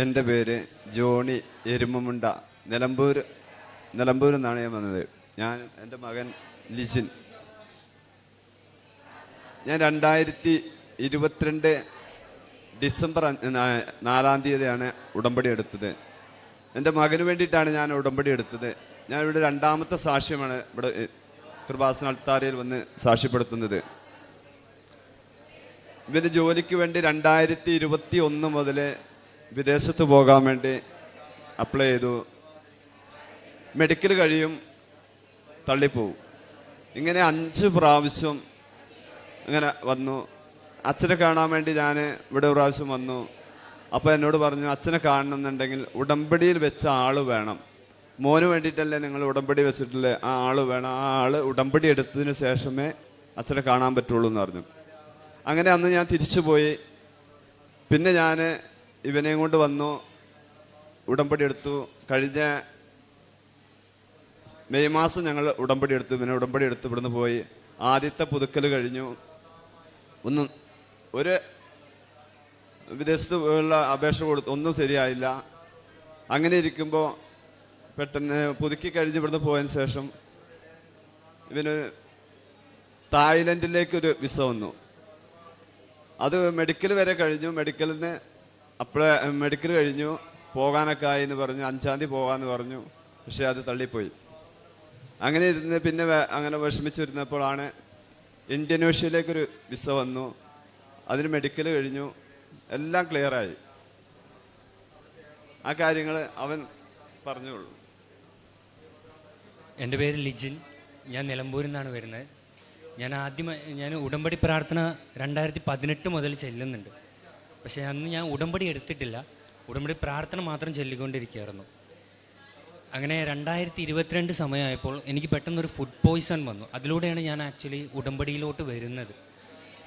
എന്റെ പേര് ജോണി എരുമമുണ്ട. നിലമ്പൂർ നിലമ്പൂരിൽ നിന്നാണ് ഞാൻ വന്നത്. ഞാൻ എന്റെ മകൻ ലിജിൻ. ഞാൻ രണ്ടായിരത്തി ഇരുപത്തിരണ്ട് ഡിസംബർ നാലാം തീയതിയാണ് ഉടമ്പടി എടുത്തത്. എന്റെ മകന് വേണ്ടിയിട്ടാണ് ഞാൻ ഉടമ്പടി എടുത്തത്. ഞാൻ ഇവിടെ രണ്ടാമത്തെ സാക്ഷ്യമാണ് ഇവിടെ കൃപാസന അൾത്താരയിൽ വന്ന് സാക്ഷ്യപ്പെടുത്തുന്നത്. ഇവന്റെ ജോലിക്ക് വേണ്ടി രണ്ടായിരത്തി ഇരുപത്തി ഒന്ന് മുതൽ വിദേശത്ത് പോകാൻ വേണ്ടി അപ്ലൈ ചെയ്തു. മെഡിക്കൽ കഴിയും തള്ളിപ്പോവും. ഇങ്ങനെ അഞ്ച് പ്രാവശ്യം ഇങ്ങനെ വന്നു. അച്ഛനെ കാണാൻ വേണ്ടി ഞാൻ ഇവിടെ പ്രാവശ്യം വന്നു. അപ്പോൾ എന്നോട് പറഞ്ഞു അച്ഛനെ കാണണമെന്നുണ്ടെങ്കിൽ ഉടമ്പടിയിൽ വെച്ച ആൾ വേണം. മോന് വേണ്ടിയിട്ടല്ലേ നിങ്ങൾ ഉടമ്പടി വെച്ചിട്ടില്ലേ ആ ആൾ വേണം. ആ ആൾ ഉടമ്പടി എടുത്തതിന് ശേഷമേ അച്ഛനെ കാണാൻ പറ്റുള്ളൂ എന്ന് പറഞ്ഞു. അങ്ങനെ അന്ന് ഞാൻ തിരിച്ചു പോയി പിന്നെ ഞാൻ ഇവനെയും കൊണ്ട് വന്നു ഉടമ്പടി എടുത്തു. കഴിഞ്ഞ മെയ് മാസം ഞങ്ങൾ ഉടമ്പടി എടുത്തു. പിന്നെ ഉടമ്പടി എടുത്ത് ഇവിടുന്ന് പോയി. ആദ്യത്തെ പുതുക്കൽ കഴിഞ്ഞു. ഒന്ന് ഒരു വിദേശത്ത് അപേക്ഷ കൊടുത്തു ഒന്നും ശരിയായില്ല. അങ്ങനെ ഇരിക്കുമ്പോൾ പെട്ടെന്ന് പുതുക്കി കഴിഞ്ഞ് ഇവിടുന്ന് പോയതിന് ശേഷം ഇവന് തായ്ലൻഡിലേക്കൊരു വിസ വന്നു. അത് മെഡിക്കൽ വരെ കഴിഞ്ഞു. മെഡിക്കലിൽ നിന്ന് അപ്പോഴേ മെഡിക്കൽ കഴിഞ്ഞു. പോകാനൊക്കെ ആയി എന്ന് പറഞ്ഞു. അഞ്ചാം തീയതി പോകാമെന്ന് പറഞ്ഞു. പക്ഷേ അത് തള്ളിപ്പോയി. അങ്ങനെ ഇരുന്ന് പിന്നെ അങ്ങനെ വിഷമിച്ചിരുന്നപ്പോഴാണ് ഇന്ത്യൻ ഓഷ്യയിലേക്കൊരു വിസ വന്നു. അതിന് മെഡിക്കൽ കഴിഞ്ഞു. എല്ലാം ക്ലിയറായി ആ കാര്യങ്ങൾ അവൻ പറഞ്ഞോളൂ എന്റെ പേര് ലിജിൻ. ഞാൻ നിലമ്പൂരിൽ നിന്നാണ് വരുന്നത്. ഞാൻ ആദ്യം ഞാൻ ഉടമ്പടി പ്രാർത്ഥന രണ്ടായിരത്തി പതിനെട്ട് മുതൽ ചെല്ലുന്നുണ്ട്. പക്ഷേ അന്ന് ഞാൻ ഉടമ്പടി എടുത്തിട്ടില്ല. ഉടമ്പടി പ്രാർത്ഥന മാത്രം ചൊല്ലിക്കൊണ്ടിരിക്കുകയായിരുന്നു. അങ്ങനെ രണ്ടായിരത്തി ഇരുപത്തിരണ്ട് സമയമായപ്പോൾ എനിക്ക് പെട്ടെന്നൊരു ഫുഡ് പോയിസൺ വന്നു. അതിലൂടെയാണ് ഞാൻ ആക്ച്വലി ഉടമ്പടിയിലോട്ട് വരുന്നത്.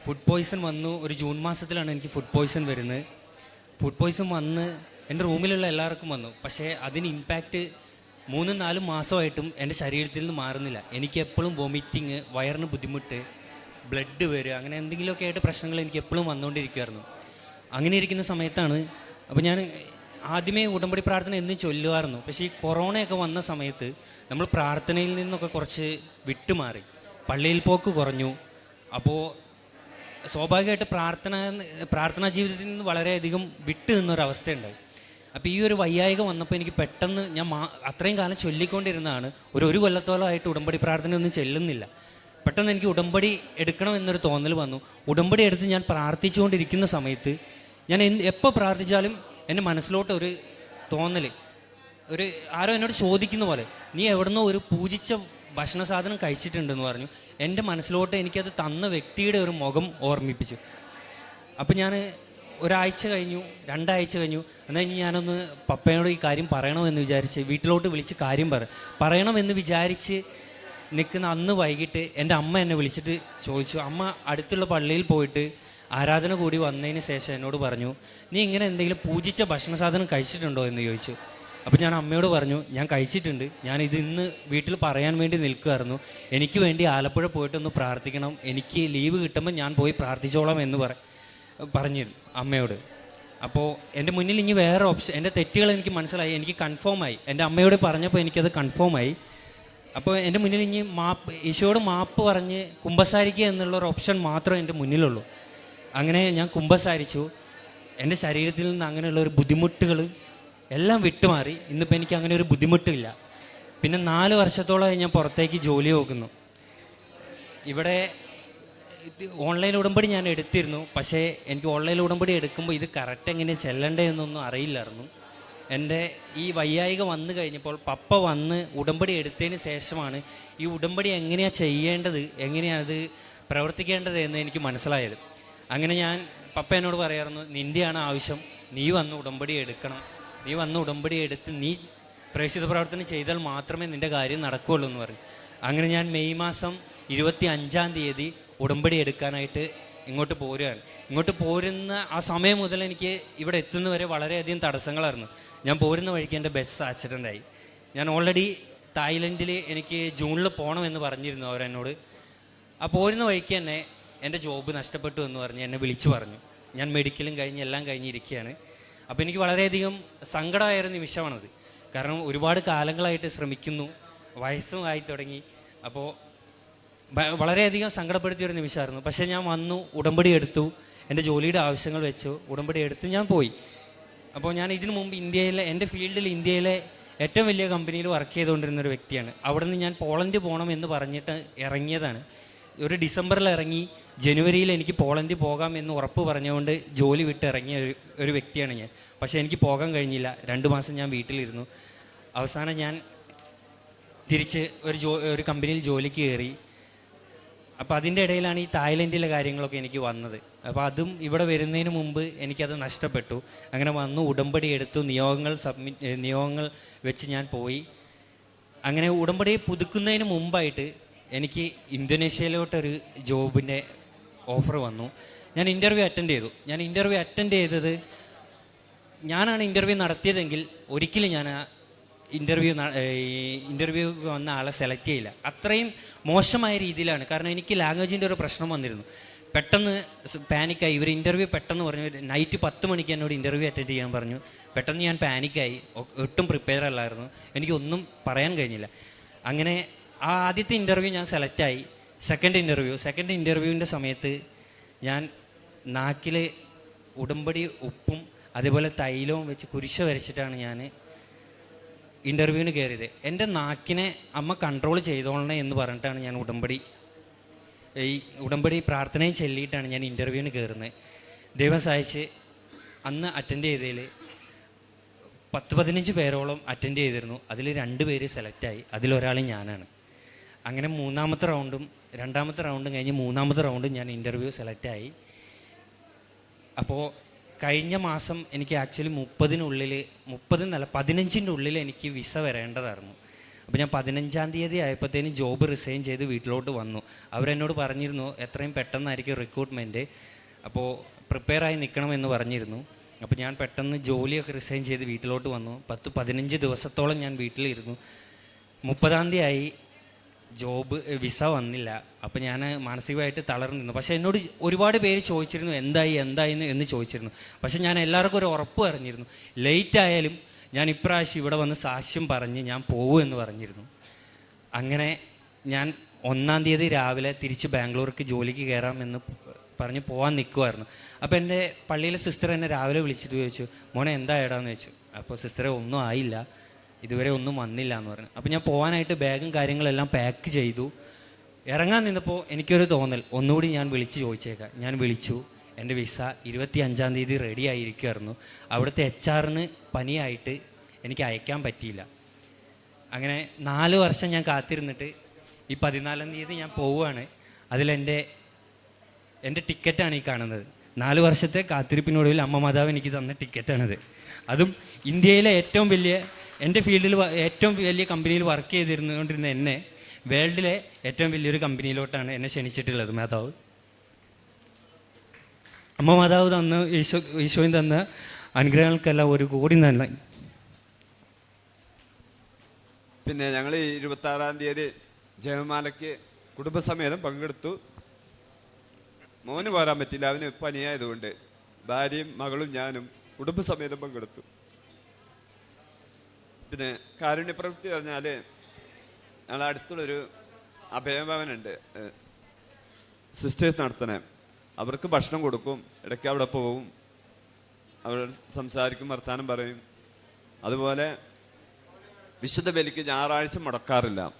ഫുഡ് പോയിസൺ വന്നു. ഒരു ജൂൺ മാസത്തിലാണ് എനിക്ക് ഫുഡ് പോയിസൺ വരുന്നത്. ഫുഡ് പോയിസൺ വന്ന് എന്റെ റൂമിലുള്ള എല്ലാവർക്കും വന്നു. പക്ഷേ അതിന് ഇമ്പാക്റ്റ് മൂന്നും നാലും മാസമായിട്ടും എന്റെ ശരീരത്തിൽ നിന്ന് മാറുന്നില്ല. എനിക്ക് എപ്പോഴും വൊമിറ്റിങ് വയറിന് ബുദ്ധിമുട്ട് ബ്ലഡ് വരിക അങ്ങനെ എന്തെങ്കിലുമൊക്കെ ആയിട്ട് പ്രശ്നങ്ങൾ എനിക്ക് എപ്പോഴും വന്നുകൊണ്ടിരിക്കുമായിരുന്നു അങ്ങനെ ഇരിക്കുന്ന സമയത്താണ്. അപ്പോൾ ഞാൻ ആദ്യമേ ഉടമ്പടി പ്രാർത്ഥന എന്ന് ചൊല്ലുമായിരുന്നു പക്ഷേ ഈ കൊറോണയൊക്കെ വന്ന സമയത്ത് നമ്മൾ പ്രാർത്ഥനയിൽ നിന്നൊക്കെ കുറച്ച് വിട്ടുമാറി. പള്ളിയിൽ പോക്ക് കുറഞ്ഞു. അപ്പോൾ സ്വാഭാവികമായിട്ട് പ്രാർത്ഥന പ്രാർത്ഥനാ ജീവിതത്തിൽ നിന്ന് വളരെയധികം വിട്ടു നിന്നൊരവസ്ഥയുണ്ടായി. അപ്പോൾ ഈ ഒരു വയ്യായിക വന്നപ്പോൾ എനിക്ക് പെട്ടെന്ന് ഞാൻ മാ അത്രയും കാലം ചൊല്ലിക്കൊണ്ടിരുന്നതാണ്. ഒരു ഒരു കൊല്ലത്തോളമായിട്ട് ഉടമ്പടി പ്രാർത്ഥനയൊന്നും ചെല്ലുന്നില്ല. പെട്ടെന്ന് എനിക്ക് ഉടമ്പടി എടുക്കണം എന്നൊരു തോന്നൽ വന്നു. ഉടമ്പടി എടുത്ത് ഞാൻ പ്രാർത്ഥിച്ചുകൊണ്ടിരിക്കുന്ന സമയത്ത് ഞാൻ എപ്പോൾ പ്രാർത്ഥിച്ചാലും എന്റെ മനസ്സിലോട്ട് ഒരു തോന്നൽ ഒരു ആരോ എന്നോട് ചോദിക്കുന്ന പോലെ നീ എവിടുന്നോ ഒരു പൂജിച്ച ഭക്ഷണ സാധനം കഴിച്ചിട്ടുണ്ടെന്ന് പറഞ്ഞു. എന്റെ മനസ്സിലോട്ട് എനിക്കത് തന്ന വ്യക്തിയുടെ ഒരു മുഖം ഓർമ്മിപ്പിച്ചു. അപ്പം ഞാൻ ഒരാഴ്ച കഴിഞ്ഞു രണ്ടാഴ്ച കഴിഞ്ഞു. എന്നാൽ കഴിഞ്ഞ് ഞാനൊന്ന് പപ്പയോട് ഈ കാര്യം പറയണമെന്ന് വിചാരിച്ച് വീട്ടിലോട്ട് വിളിച്ച് കാര്യം പറ പറയണമെന്ന് വിചാരിച്ച് നിൽക്കുന്ന അന്ന് വൈകിട്ട് എന്റെ അമ്മ എന്നെ വിളിച്ചിട്ട് ചോദിച്ചു. അമ്മ അടുത്തുള്ള പള്ളിയിൽ പോയിട്ട് ആരാധന കൂടി വന്നതിന് ശേഷം എന്നോട് പറഞ്ഞു നീ ഇങ്ങനെ എന്തെങ്കിലും പൂജിച്ച ഭക്ഷണ സാധനം കഴിച്ചിട്ടുണ്ടോ? എന്ന് ചോദിച്ചു. അപ്പോൾ ഞാൻ അമ്മയോട് പറഞ്ഞു ഞാൻ കഴിച്ചിട്ടുണ്ട്. ഞാൻ ഇത് ഇന്ന് വീട്ടിൽ പറയാൻ വേണ്ടി നിൽക്കുമായിരുന്നു എനിക്ക് വേണ്ടി ആലപ്പുഴ പോയിട്ടൊന്ന് പ്രാർത്ഥിക്കണം. എനിക്ക് ലീവ് കിട്ടുമ്പോൾ ഞാൻ പോയി പ്രാർത്ഥിച്ചോളാം എന്ന് പറ പറഞ്ഞിരുന്നു അമ്മയോട്. അപ്പോൾ എന്റെ മുന്നിൽ ഇനി വേറെ ഓപ്ഷൻ എന്റെ തെറ്റുകൾ എനിക്ക് മനസ്സിലായി. എനിക്ക് കൺഫേമായി എന്റെ അമ്മയോട് പറഞ്ഞപ്പോൾ എനിക്കത് കൺഫേമായി അപ്പോൾ എന്റെ മുന്നിൽ ഇനി മാപ്പ് ഈശോയോട് മാപ്പ് പറഞ്ഞ് കുമ്പസാരിക്കുക എന്നുള്ള ഒരു ഓപ്ഷൻ മാത്രമേ എന്റെ മുന്നിലുള്ളൂ. അങ്ങനെ ഞാൻ കുംഭസാരിച്ചു എന്റെ ശരീരത്തിൽ നിന്ന് അങ്ങനെയുള്ള ഒരു ബുദ്ധിമുട്ടുകൾ എല്ലാം വിട്ടുമാറി. ഇന്നിപ്പോൾ എനിക്ക് അങ്ങനെ ഒരു ബുദ്ധിമുട്ടില്ല. പിന്നെ നാല് വർഷത്തോളമായി ഞാൻ പുറത്തേക്ക് ജോലി നോക്കുന്നു. ഇവിടെ ഓൺലൈൻ ഉടമ്പടി ഞാൻ എടുത്തിരുന്നു. പക്ഷേ എനിക്ക് ഓൺലൈൻ ഉടമ്പടി എടുക്കുമ്പോൾ ഇത് കറക്റ്റ് എങ്ങനെ ചെല്ലണ്ടേ എന്നൊന്നും അറിയില്ലായിരുന്നു. എന്റെ ഈ വയ്യായിക വന്നു കഴിഞ്ഞപ്പോൾ പപ്പ വന്ന് ഉടമ്പടി എടുത്തതിന് ശേഷമാണ് ഈ ഉടമ്പടി എങ്ങനെയാണ് ചെയ്യേണ്ടത് എങ്ങനെയാണ് അത് പ്രവർത്തിക്കേണ്ടത് എന്ന് എനിക്ക് മനസ്സിലായത്. അങ്ങനെ ഞാൻ പപ്പ എന്നോട് പറയായിരുന്നു നിന്റെയാണ് ആവശ്യം. നീ വന്ന് ഉടമ്പടി എടുക്കണം. നീ വന്ന് ഉടമ്പടി എടുത്ത് നീ പ്രേക്ഷിത പ്രവർത്തനം ചെയ്താൽ മാത്രമേ നിന്റെ കാര്യം നടക്കുകയുള്ളൂ എന്ന് പറഞ്ഞു അങ്ങനെ ഞാൻ മെയ് മാസം ഇരുപത്തി അഞ്ചാം തീയതി ഉടമ്പടി എടുക്കാനായിട്ട് ഇങ്ങോട്ട് പോരുകയാണ്. ഇങ്ങോട്ട് പോരുന്ന ആ സമയം മുതൽ എനിക്ക് ഇവിടെ എത്തുന്നവരെ വളരെയധികം തടസ്സങ്ങളായിരുന്നു. ഞാൻ പോരുന്ന വഴിക്ക് എന്റെ ബസ് ആക്സിഡന്റ് ആയി. ഞാൻ ഓൾറെഡി തായ്ലൻഡിൽ എനിക്ക് ജൂണിൽ പോകണമെന്ന് പറഞ്ഞിരുന്നു അവരെന്നോട്. ആ പോരുന്ന വഴിക്ക് തന്നെ എന്റെ ജോബ് നഷ്ടപ്പെട്ടു എന്ന് പറഞ്ഞ് എന്നെ വിളിച്ചു പറഞ്ഞു. ഞാൻ മെഡിക്കലും കഴിഞ്ഞ് എല്ലാം കഴിഞ്ഞിരിക്കുകയാണ്. അപ്പോൾ എനിക്ക് വളരെയധികം സങ്കടമായൊരു നിമിഷമാണത്. കാരണം ഒരുപാട് കാലങ്ങളായിട്ട് ശ്രമിക്കുന്നു. വയസ്സും ആയി തുടങ്ങി. അപ്പോൾ വളരെയധികം സങ്കടപ്പെടുത്തിയൊരു നിമിഷമായിരുന്നു. പക്ഷേ ഞാൻ വന്നു ഉടമ്പടി എടുത്തു. എന്റെ ജോലിയുടെ ആവശ്യങ്ങൾ വെച്ചു ഉടമ്പടി എടുത്ത് ഞാൻ പോയി. അപ്പോൾ ഞാൻ ഇതിനു മുമ്പ് ഇന്ത്യയിലെ എന്റെ ഫീൽഡിൽ ഇന്ത്യയിലെ ഏറ്റവും വലിയ കമ്പനിയിൽ വർക്ക് ചെയ്തുകൊണ്ടിരുന്ന ഒരു വ്യക്തിയാണ്. അവിടെ നിന്ന് ഞാൻ പോളണ്ട് പോകണം എന്ന് പറഞ്ഞിട്ട് ഇറങ്ങിയതാണ്. ഒരു ഡിസംബറിൽ ഇറങ്ങി ജനുവരിയിൽ എനിക്ക് പോളണ്ടിൽ പോകാം എന്ന് ഉറപ്പ് പറഞ്ഞുകൊണ്ട് ജോലി വിട്ട് ഇറങ്ങിയ ഒരു വ്യക്തിയാണ് ഞാൻ. പക്ഷേ എനിക്ക് പോകാൻ കഴിഞ്ഞില്ല. രണ്ട് മാസം ഞാൻ വീട്ടിലിരുന്നു. അവസാനം ഞാൻ തിരിച്ച് ഒരു ജോ ഒരു കമ്പനിയിൽ ജോലിക്ക് കയറി. അപ്പോൾ അതിന്റെ ഇടയിലാണ് ഈ തായ്ലൻഡിലെ കാര്യങ്ങളൊക്കെ എനിക്ക് വന്നത്. അപ്പോൾ അതും ഇവിടെ വരുന്നതിന് മുമ്പ് എനിക്കത് നഷ്ടപ്പെട്ടു. അങ്ങനെ വന്നു ഉടമ്പടി എടുത്തു നിയോഗങ്ങൾ സബ്മിറ്റ് നിയോഗങ്ങൾ വെച്ച് ഞാൻ പോയി. അങ്ങനെ ഉടമ്പടി പുതുക്കുന്നതിന് മുമ്പായിട്ട് എനിക്ക് ഇന്തോനേഷ്യയിലോട്ടൊരു ജോബിന്റെ ഓഫർ വന്നു. ഞാൻ ഇന്റർവ്യൂ അറ്റൻഡ് ചെയ്തു. ഞാൻ ഇന്റർവ്യൂ അറ്റൻഡ് ചെയ്തത് ഞാനാണ് ഇന്റർവ്യൂ നടത്തിയതെങ്കിൽ ഒരിക്കലും ഞാൻ ആ ഇന്റർവ്യൂ ഇന്റർവ്യൂ വന്ന ആളെ സെലക്ട് ചെയ്യില്ല. അത്രയും മോശമായ രീതിയിലാണ്. കാരണം എനിക്ക് ലാംഗ്വേജിന്റെ ഒരു പ്രശ്നം വന്നിരുന്നു. പെട്ടെന്ന് പാനിക്കായി. ഇവർ ഇന്റർവ്യൂ പെട്ടെന്ന് പറഞ്ഞു. നൈറ്റ് പത്ത് മണിക്ക് എന്നോട് ഇന്റർവ്യൂ അറ്റൻഡ് ചെയ്യാൻ പറഞ്ഞു. പെട്ടെന്ന് ഞാൻ പാനിക്കായി. ഒട്ടും പ്രിപ്പയർ അല്ലായിരുന്നു. എനിക്കൊന്നും പറയാൻ കഴിഞ്ഞില്ല. അങ്ങനെ ആ ആദ്യത്തെ ഇന്റർവ്യൂ ഞാൻ സെലക്റ്റായി സെക്കൻഡ് ഇന്റർവ്യൂ സെക്കൻഡ് ഇന്റർവ്യൂവിന്റെ സമയത്ത് ഞാൻ നാക്കിൽ ഉടമ്പടി ഉപ്പും അതേപോലെ തൈലവും വെച്ച് കുരിശ വരച്ചിട്ടാണ് ഞാൻ ഇന്റർവ്യൂവിന് കയറിയത് എന്റെ നാക്കിനെ അമ്മ കൺട്രോൾ ചെയ്തോളണേ എന്ന് പറഞ്ഞിട്ടാണ് ഞാൻ ഉടമ്പടി ഈ ഉടമ്പടി പ്രാർത്ഥനയും ചൊല്ലിയിട്ടാണ് ഞാൻ ഇന്റർവ്യൂവിന് കയറുന്നത് ദൈവം സഹായിച്ച് അന്ന് അറ്റൻഡ് ചെയ്തതിൽ പത്ത് പതിനഞ്ച് പേരോളം അറ്റൻഡ് ചെയ്തിരുന്നു. അതിൽ രണ്ട് പേര് സെലക്റ്റായി അതിലൊരാൾ ഞാനാണ്. അങ്ങനെ മൂന്നാമത്തെ റൗണ്ടും രണ്ടാമത്തെ റൗണ്ടും കഴിഞ്ഞ് മൂന്നാമത്തെ റൗണ്ടും ഞാൻ ഇന്റർവ്യൂ സെലക്റ്റായി അപ്പോൾ കഴിഞ്ഞ മാസം എനിക്ക് ആക്ച്വലി മുപ്പതിനുള്ളിൽ മുപ്പതെന്നല്ല പതിനഞ്ചിന്റെ ഉള്ളിൽ എനിക്ക് വിസ വരേണ്ടതായിരുന്നു. അപ്പോൾ ഞാൻ പതിനഞ്ചാം തീയതി ആയപ്പോഴത്തേനും ജോബ് റിസൈൻ ചെയ്ത് വീട്ടിലോട്ട് വന്നു. അവരെന്നോട് പറഞ്ഞിരുന്നു എത്രയും പെട്ടെന്നായിരിക്കും റിക്രൂട്ട്മെന്റ് അപ്പോൾ പ്രിപ്പയർ ആയി നിൽക്കണമെന്ന് പറഞ്ഞിരുന്നു. അപ്പോൾ ഞാൻ പെട്ടെന്ന് ജോലിയൊക്കെ റിസൈൻ ചെയ്ത് വീട്ടിലോട്ട് വന്നു. പത്ത് പതിനഞ്ച് ദിവസത്തോളം ഞാൻ വീട്ടിലിരുന്നു. മുപ്പതാം തീയതി ആയി ജോബ് വിസ വന്നില്ല. അപ്പം ഞാൻ മാനസികമായിട്ട് തളർന്നിരുന്നു പക്ഷേ എന്നോട് ഒരുപാട് പേര് ചോദിച്ചിരുന്നു എന്തായി എന്തായി എന്ന് ചോദിച്ചിരുന്നു. പക്ഷേ ഞാൻ എല്ലാവർക്കും ഒരു ഉറപ്പ് പറഞ്ഞിരുന്നു. ലേറ്റ് ആയാലും ഞാൻ ഇപ്രാവശ്യം ഇവിടെ വന്ന് സാക്ഷ്യം പറഞ്ഞ് ഞാൻ പോകും എന്ന് പറഞ്ഞിരുന്നു. അങ്ങനെ ഞാൻ ഒന്നാം തീയതി രാവിലെ തിരിച്ച് ബാംഗ്ലൂർക്ക് ജോലിക്ക് കയറാമെന്ന് പറഞ്ഞ് പോകാൻ നിൽക്കുമായിരുന്നു അപ്പോൾ എന്റെ പള്ളിയിലെ സിസ്റ്റർ എന്നെ രാവിലെ വിളിച്ചിട്ട് ചോദിച്ചു മോനെ എന്താ ഏടാന്ന് ചോദിച്ചു? അപ്പോൾ സിസ്റ്ററെ ഒന്നും ആയില്ല. ഇതുവരെ ഒന്നും വന്നില്ല എന്ന് പറഞ്ഞു. അപ്പോൾ ഞാൻ പോകാനായിട്ട് ബാഗും കാര്യങ്ങളെല്ലാം പാക്ക് ചെയ്തു. ഇറങ്ങാൻ നിന്നപ്പോൾ എനിക്കൊരു തോന്നൽ. ഒന്നുകൂടി ഞാൻ വിളിച്ച് ചോദിച്ചേക്കാം. ഞാൻ വിളിച്ചു. എന്റെ വിസ ഇരുപത്തി അഞ്ചാം തീയതി റെഡി ആയിരിക്കുമായിരുന്നു അവിടുത്തെ എച്ച് ആറിന് പനിയായിട്ട് എനിക്ക് അയക്കാൻ പറ്റിയില്ല. അങ്ങനെ നാല് വർഷം ഞാൻ കാത്തിരുന്നിട്ട് ഈ പതിനാലാം തീയതി ഞാൻ പോവുകയാണ്. അതിലെന്റെ എന്റെ ടിക്കറ്റാണ് ഈ കാണുന്നത്. നാല് വർഷത്തെ കാത്തിരിപ്പിനൊടുവിൽ അമ്മ മാതാവ് എനിക്ക് തന്ന ടിക്കറ്റാണിത്. അതും ഇന്ത്യയിലെ ഏറ്റവും വലിയ എന്റെ ഫീൽഡിൽ ഏറ്റവും വലിയ കമ്പനിയിൽ വർക്ക് ചെയ്തിരുന്നുകൊണ്ടിരുന്ന എന്നെ വേൾഡിലെ ഏറ്റവും വലിയൊരു കമ്പനിയിലോട്ടാണ് എന്നെ ക്ഷണിച്ചിട്ടുള്ളത് മാതാവ്. അമ്മ മാതാവ് തന്ന ഈശോ ഈശോയും തന്ന അനുഗ്രഹങ്ങൾക്കെല്ലാം ഒരു കോടി നല്ല പിന്നെ ഞങ്ങൾ ഇരുപത്തി ആറാം തീയതി ജയമാലയ്ക്ക് കുടുംബസമേതം പങ്കെടുത്തു. മോന് പോരാൻ പറ്റില്ല അവന് പനിയായതുകൊണ്ട് ഭാര്യയും മകളും ഞാനും കുടുംബസമേതം പങ്കെടുത്തു. പിന്നെ കാരുണ്യപ്രവൃത്തി പറഞ്ഞാൽ ഞങ്ങളുടെ അടുത്തുള്ളൊരു അഭയഭവനുണ്ട്. സിസ്റ്റേഴ്സ് നടത്തണേ അവർക്ക് ഭക്ഷണം കൊടുക്കും ഇടയ്ക്ക് അവിടെ പോവും. അവർ സംസാരിക്കും വർത്താനം പറയും. അതുപോലെ വിശുദ്ധ ബലിക്ക് ഞായറാഴ്ച മുടക്കാറില്ല.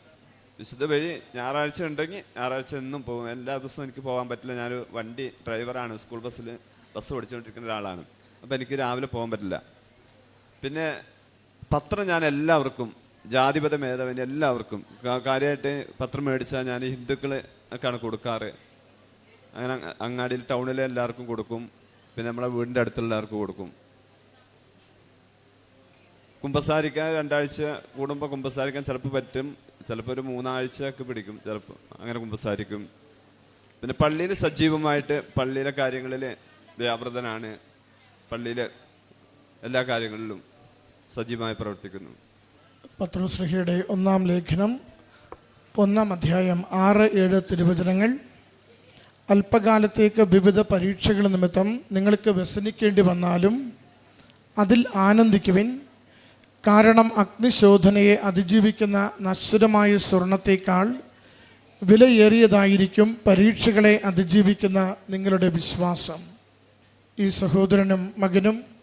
വിശുദ്ധ ബലി ഞായറാഴ്ച ഉണ്ടെങ്കിൽ ഞായറാഴ്ച എന്നും പോകും. എല്ലാ ദിവസവും എനിക്ക് പോകാൻ പറ്റില്ല. ഞാനൊരു വണ്ടി ഡ്രൈവറാണ്. സ്കൂൾ ബസ്സിൽ ബസ് ഓടിച്ചുകൊണ്ടിരിക്കുന്ന ഒരാളാണ്. അപ്പോൾ എനിക്ക് രാവിലെ പോകാൻ പറ്റില്ല. പിന്നെ പത്രം ഞാൻ എല്ലാവർക്കും ജാതിപത മേധാവിന് എല്ലാവർക്കും കാര്യമായിട്ട് പത്രം മേടിച്ചാൽ ഞാൻ ഹിന്ദുക്കൾ ഒക്കെയാണ് കൊടുക്കാറ്. അങ്ങനെ അങ്ങാടിയിൽ ടൗണിലെ എല്ലാവർക്കും കൊടുക്കും. പിന്നെ നമ്മളെ വീടിന്റെ അടുത്തുള്ള എല്ലാവർക്കും കൊടുക്കും. കുമ്പസാരിക്കാൻ രണ്ടാഴ്ച കൂടുമ്പോൾ കുമ്പസാരിക്കാൻ ചിലപ്പോൾ പറ്റും. ചിലപ്പോൾ ഒരു മൂന്നാഴ്ച ഒക്കെ പിടിക്കും ചിലപ്പോൾ അങ്ങനെ കുമ്പസാരിക്കും. പിന്നെ പള്ളിയിൽ സജീവമായിട്ട് പള്ളിയിലെ കാര്യങ്ങളിൽ വ്യാപൃതനാണ്. പള്ളിയിലെ എല്ലാ കാര്യങ്ങളിലും. സജീവമായി പ്രവർത്തിക്കുന്നു. പത്രോസ്ലഹിയുടെ ഒന്നാം ലേഖനം ഒന്നാം അധ്യായം ആറ് ഏഴ് തിരുവചനങ്ങൾ. അല്പകാലത്തേക്ക് വിവിധ പരീക്ഷകൾ നിമിത്തം നിങ്ങൾക്ക് വ്യസനിക്കേണ്ടി വന്നാലും അതിൽ ആനന്ദിക്കുവിൻ. കാരണം അഗ്നിശോധനയെ അതിജീവിക്കുന്ന നശ്വരമായ സ്വർണത്തേക്കാൾ വിലയേറിയതായിരിക്കും പരീക്ഷകളെ അതിജീവിക്കുന്ന നിങ്ങളുടെ വിശ്വാസം. ഈ സഹോദരനും മകനും